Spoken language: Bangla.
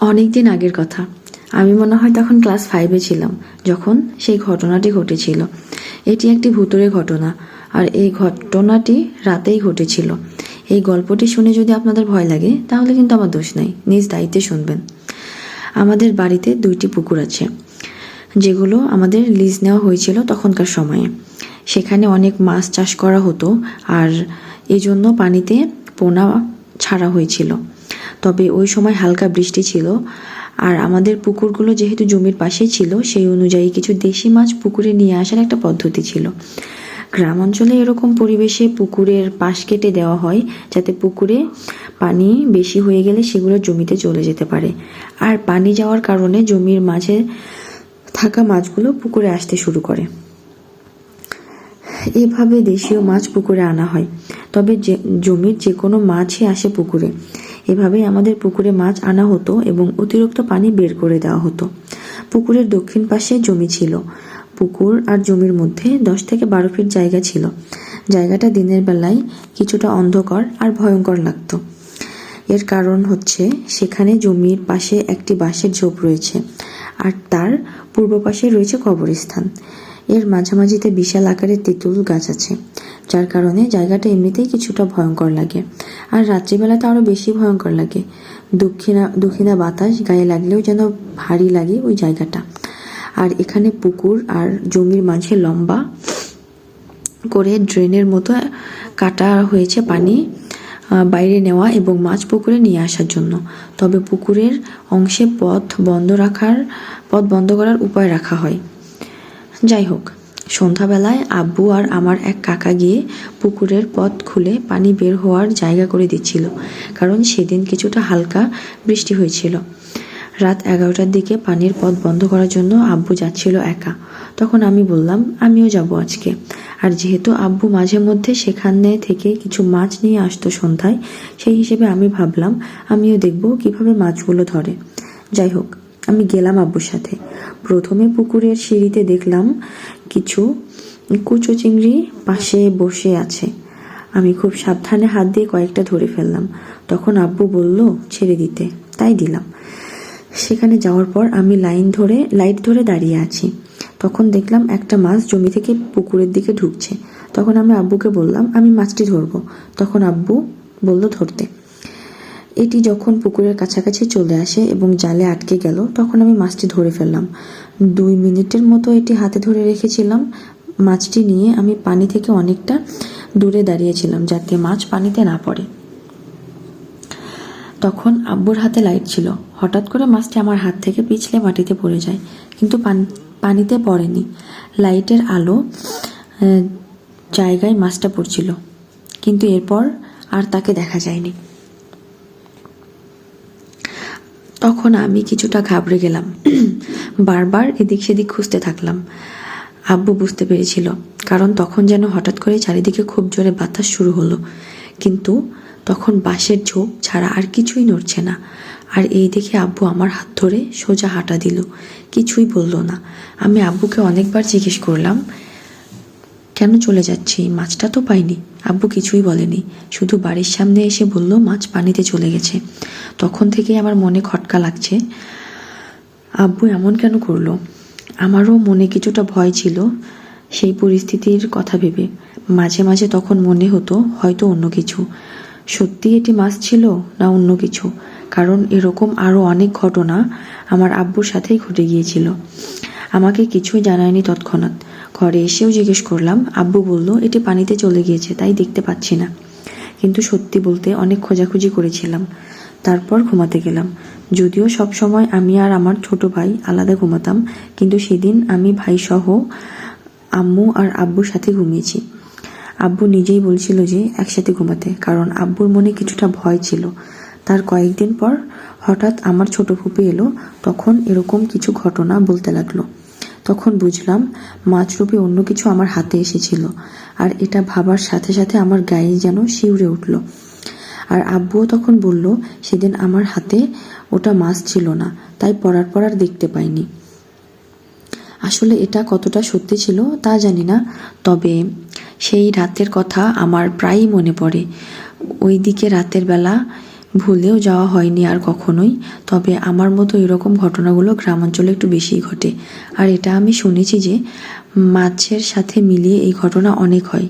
অনেক দিন আগের কথা। আমি মনে হয় তখন ক্লাস ফাইভে ছিলাম, যখন সেই ঘটনাটি ঘটেছিল। এটি একটি ভুতুরে ঘটনা, আর এই ঘটনাটি রাতেই ঘটেছিল। এই গল্পটি শুনে যদি আপনাদের ভয় লাগে, তাহলে কিন্তু আমার দোষ নাই, নিজ দায়িত্বে শুনবেন। আমাদের বাড়িতে দুইটি পুকুর আছে, যেগুলো আমাদের লিজ নেওয়া হয়েছিল তখনকার সময়ে। সেখানে অনেক মাছ চাষ করা হতো, আর এই জন্য পানিতে পোনা ছাড়া হয়েছিল। তবে ওই সময় হালকা বৃষ্টি ছিল। আর আমাদের পুকুরগুলো যেহেতু জমির পাশেই ছিল, সেই অনুযায়ী কিছু দেশি মাছ পুকুরে নিয়ে আসার একটা পদ্ধতি ছিল। গ্রাম অঞ্চলে এরকম পরিবেশে পুকুরের পাশ কেটে দেওয়া হয়, যাতে পুকুরে পানি বেশি হয়ে গেলে সেগুলো জমিতে চলে যেতে পারে। আর পানি যাওয়ার কারণে জমির মাঝে থাকা মাছগুলো পুকুরে আসতে শুরু করে। এভাবে দেশীয় মাছ পুকুরে আনা হয়। তবে যে, জমির যে কোনো মাছই আসে পুকুরে। এভাবেই আমাদের পুকুরে মাছ আনা হতো এবং অতিরিক্ত পানি বের করে দেওয়া হতো। পুকুরের দক্ষিণ পাশে জমি ছিল। পুকুর আর জমির মধ্যে দশ থেকে বারো ফিট জায়গা ছিল। জায়গাটা দিনের বেলায় কিছুটা অন্ধকার আর ভয়ঙ্কর লাগতো। এর কারণ হচ্ছে সেখানে জমির পাশে একটি বাঁশের ঝোপ রয়েছে। আর তার পূর্ব পাশে রয়েছে কবরস্থান। এর মাঝামাঝিতে বিশাল আকারের তেঁতুল গাছ আছে, যার কারণে জায়গাটা এমনিতেই কিছুটা ভয়ঙ্কর লাগে। আর রাত্রিবেলাতে আরও বেশি ভয়ঙ্কর লাগে। দক্ষিণা দক্ষিণা বাতাস গায়ে লাগলেও যেন ভারী লাগে ওই জায়গাটা। আর এখানে পুকুর আর জমির মাঝে লম্বা করে ড্রেনের মতো কাটা হয়েছে পানি বাইরে নেওয়া এবং মাছ পুকুরে নিয়ে আসার জন্য। তবে পুকুরের অংশে পথ বন্ধ রাখার, পথ বন্ধ করার উপায় রাখা হয়। যাই হোক সন্ধ্যাবেলায় আব্বু আর আমার এক কাকা গিয়ে পুকুরের পথ খুলে পানি বের হওয়ার জায়গা করে দিচ্ছিল, কারণ সেদিন কিছুটা হালকা বৃষ্টি হয়েছিল। রাত এগারোটার দিকে পানির পথ বন্ধ করার জন্য আব্বু যাচ্ছিল একা। তখন আমি বললাম, আমিও যাব আজকে। আর যেহেতু আব্বু মাঝে মধ্যে সেখানে থেকে কিছু মাছ নিয়ে আসতো সন্ধ্যায়, সেই হিসেবে আমি ভাবলাম, আমিও দেখব কীভাবে মাছগুলো ধরে। যাই হোক আমি গেলাম আব্বুর সাথে। প্রথমে পুকুরের সিঁড়িতে দেখলাম কিছু কুচো চিংড়ি পাশে বসে আছে। আমি খুব সাবধানে হাত দিয়ে কয়েকটা ধরে ফেললাম। তখন আব্বু বলল, ছেড়ে দিতে। তাই দিলাম। সেখানে যাওয়ার পর আমি লাইন ধরে, লাইট ধরে দাঁড়িয়ে আছি। তখন দেখলাম একটা মাছ জমি থেকে পুকুরের দিকে ঢুকছে। তখন আমি আব্বুকে বললাম, আমি মাছটি ধরবো। তখন আব্বু বলল, ধরতে। এটি যখন পুকুরের কাছাকাছি চলে আসে এবং জালে আটকে গেল, তখন আমি মাছটি ধরে ফেললাম। দুই মিনিটের মতো এটি হাতে ধরে রেখেছিলাম। মাছটি নিয়ে আমি পানি থেকে অনেকটা দূরে দাঁড়িয়েছিলাম যাতে মাছ পানিতে না পড়ে। তখন আব্বুর হাতে লাইট ছিল। হঠাৎ করে মাছটি আমার হাত থেকে পিছলে মাটিতে পড়ে যায়, কিন্তু পান- পানিতে পড়েনি। লাইটের আলো জায়গায় মাছটা পড়ছিল, কিন্তু এরপর আর তাকে দেখা যায়নি। তখন আমি কিছুটা ঘাবড়ে গেলাম। বারবার এদিক সেদিক খুঁজতে থাকলাম। আব্বু বুঝতে পেরেছিল, কারণ তখন যেন হঠাৎ করে চারিদিকে খুব জোরে বাতাস শুরু হলো। কিন্তু তখন বাঁশের ঝোপ ছাড়া আর কিছুই নড়ছে না। আর এই দেখে আব্বু আমার হাত ধরে সোজা হাঁটা দিল। কিছুই বলল না। আমি আব্বুকে অনেকবার জিজ্ঞেস করলাম কেন চলে যাচ্ছি? মাছটা তো পাইনি। আব্বু কিছুই বলেনি। শুধু বাড়ির সামনে এসে বলল, মাছ পানিতে চলে গেছে। তখন থেকেই আমার মনে খটকা লাগছে। আব্বু এমন কেন করল? আমারও মনে কিছুটা ভয় ছিল সেই পরিস্থিতির কথা ভেবে। মাঝে মাঝে তখন মনে হতো, হয়তো অন্য কিছু। সত্যি এটি মাছ ছিল না অন্য কিছু? কারণ এরকম আরও অনেক ঘটনা আমার আব্বুর সাথেই ঘটে গিয়েছিল। আমাকে কিছুই জানায়নি তৎক্ষণাৎ। ঘরে এসেও জিজ্ঞেস করলাম, আব্বু বলল, এটি পানিতে চলে গিয়েছে, তাই দেখতে পাচ্ছি না। কিন্তু সত্যি বলতে অনেক খোঁজাখুঁজি করেছিলাম। তারপর ঘুমাতে গেলাম। যদিও সব সময় আমি আর আমার ছোট ভাই আলাদা ঘুমাতাম, কিন্তু সেদিন আমি ভাই সহ আম্মু আর আব্বুর সাথে ঘুমিয়েছি। আব্বু নিজেই বলছিল যে, একসাথে ঘুমাতে। কারণ আব্বুর মনে কিছুটা ভয় ছিল। তার কয়েকদিন পর হঠাৎ আমার ছোট ফুপি এলো, তখন এরকম কিছু ঘটনা বলতে লাগল। তখন বুঝলাম মাছরূপী অন্য কিছু আমার হাতে এসেছিল, আর এটা ভাবার সাথে সাথে আমার গায়ে যেন শিউরে উঠল। আর আব্বুও তখন বলল, সেদিন আমার হাতে ওটা মাছ ছিল না, তাই পরার পর আর দেখতে পাইনি। আসলে এটা কতটা সত্যি ছিল তা জানি না, তবে সেই রাতের কথা আমার প্রায়ই মনে পড়ে। ওই দিকে রাতের বেলা ভুলেও যাওয়া হয়নি আর কখনোই। তবে আমার মতো এরকম ঘটনাগুলো গ্রামাঞ্চলে একটু বেশিই ঘটে। আর এটা আমি শুনেছি যে, মাছের সাথে মিলিয়ে এই ঘটনা অনেক হয়।